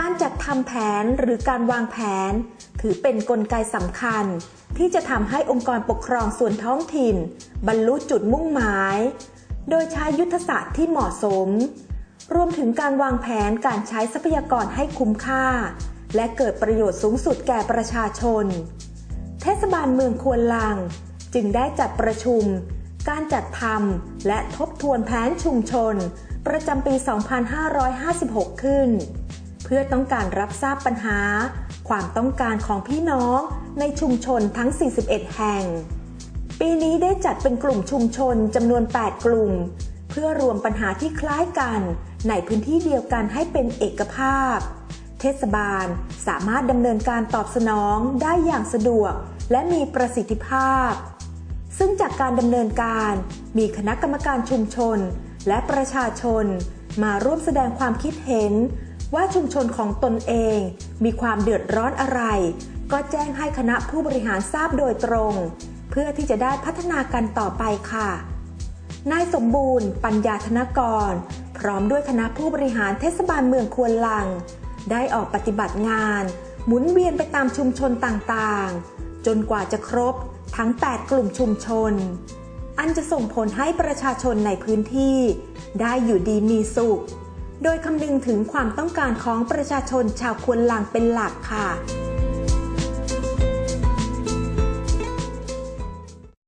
การจัดทำแผนหรือการวางแผน ถือเป็นนกลไกสำคัญ ที่จะทำให้องค์กรปกครองส่วนท้องถิ่น บรรลุจุดมุ่งหมาย โดยใช้ยุทธศาสตร์ที่เหมาะสม รวมถึงการวางแผนการใช้ทรัพยากรให้คุ้มค่า และเกิดประโยชน์สูงสุดแก่ประชาชน เทศบาลเมืองควนลัง จึงได้จัดประชุม การจัดทำและทบทวนแผนชุมชน ประจำปี 2556 ขึ้น พื่อต้องการรับทราบปัญหา ความต้องการของพี่น้องในชุมชนทั้ง 41 แห่ง ปีนี้ได้จัดเป็นกลุ่มชุมชนจำนวน 8 กลุ่ม เพื่อรวมปัญหาที่คล้ายกันในพื้นที่เดียวกันให้เป็นเอกภาพ เทศบาลสามารถดำเนินการตอบสนองได้อย่างสะดวก และมีประสิทธิภาพ ซึ่งจากการดำเนินการมีคณะกรรมการชุมชนและประชาชนมาร่วมแสดงความคิดเห็น ว่าชุมชนของตนเอง มีความเดือดร้อนอะไร ก็แจ้งให้คณะผู้บริหารทราบโดยตรง เพื่อที่จะได้พัฒนากันต่อไปค่ะ นายสมบูรณ์ ปัญญาธนกร พร้อมด้วยคณะผู้บริหารเทศบาลเมืองควนลัง ได้ออกปฏิบัติงาน หมุนเวียนไปตามชุมชนต่างๆ จนกว่าจะครบทั้ง 8 กลุ่มชุมชน อันจะส่งผลให้ประชาชนในพื้นที่ ได้อยู่ดีมีสุข โดยคำนึงถึงความต้องการของประชาชนชาวควนลังเป็นหลักค่ะ